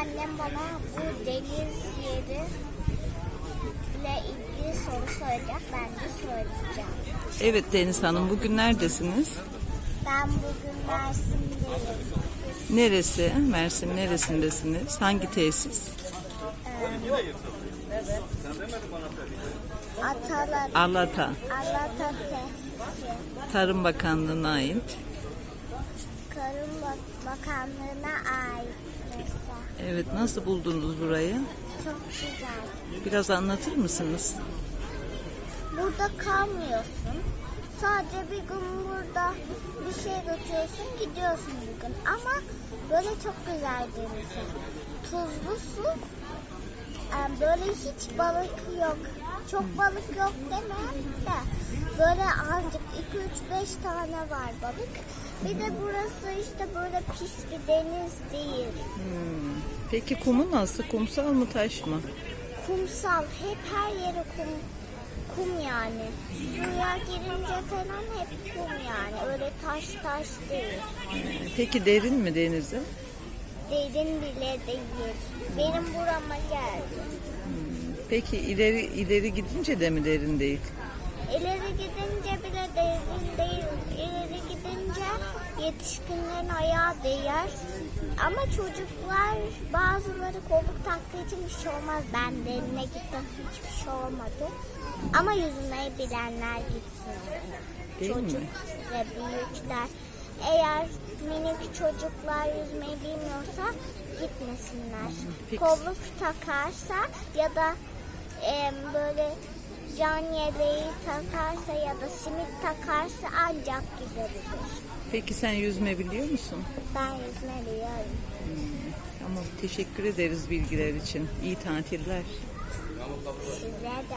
annem bana bu deniz yeri ile ilgili soru soracak. Ben de söyleyeceğim. Evet Deniz Hanım bugün neredesiniz? Ben bugün Mersin'deyim. Neresi? Mersin neresindesiniz? Hangi tesis? Atalar, Alata. Alata Tesisi. Tarım Bakanlığı'na ait. Tarım Bak- Bakanlığı'na ait mesela. Evet nasıl buldunuz burayı? Çok güzel. Biraz anlatır mısınız? Burada kalmıyorsun. Sadece bir gün burada bir şey götürüyorsun gidiyorsun bir gün. Ama böyle çok güzel denizi. Tuzlu su. Böyle hiç balık yok. Çok balık yok demem de. Böyle azıcık 2-3-5 tane var balık. Bir de burası işte böyle pis bir deniz değil. Peki kumu nasıl? Kumsal mı taş mı? Kumsal. Hep her yeri kum, kum yani. Suya girince falan hep kum yani. Öyle taş taş değil. Peki derin mi denizi? Derin bile değil. Benim burama geldi. Peki ileri ileri gidince de mi derin değil? İleri gidince bile derin değil. İleri gidince yetişkinlerin ayağı değer. Ama çocuklar bazıları kolluk taktığı için bir şey olmaz. Ben derine gittim hiçbir şey olmadı. Ama yüzmeyi bilenler gitsin. Değil Çocuk mi? ve büyükler. Eğer minik çocuklar yüzmeyi bilmiyorsa gitmesinler. Peki. Kolluk takarsa ya da em, böyle can yeleği takarsa ya da simit takarsa ancak gidebilir. Peki sen yüzme biliyor musun? Ben yüzme biliyorum. Ama teşekkür ederiz bilgiler için. İyi tatiller. Size de.